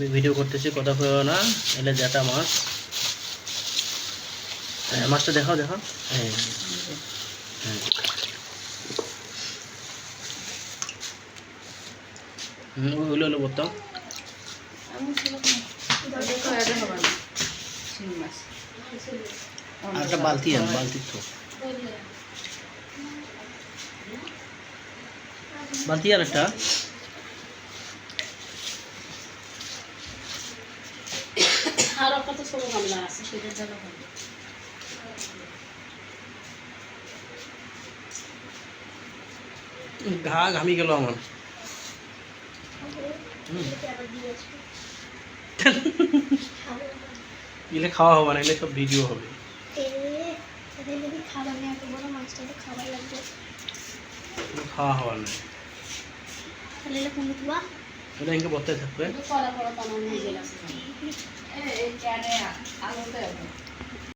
আমি ভিডিও করতেছি কথা কইও না। এলে জেটা মাছ। হ্যাঁ, মাছটা দেখাও দেখাও। হ্যাঁ। হ্যাঁ। একটা বালতি আন বালতি তো। বালতি আর একটা। গামলা আছে সেটার জায়গা হবে। ঘা ঘামি গেল আমার এলে খাওয়া হবে না এলে সব ভিডিও হবে। নেই খাওয়া হওয়ার না। তাহলে এটা কোন দিবা এটা ইনকে বর্তায় থাকবে। 他能带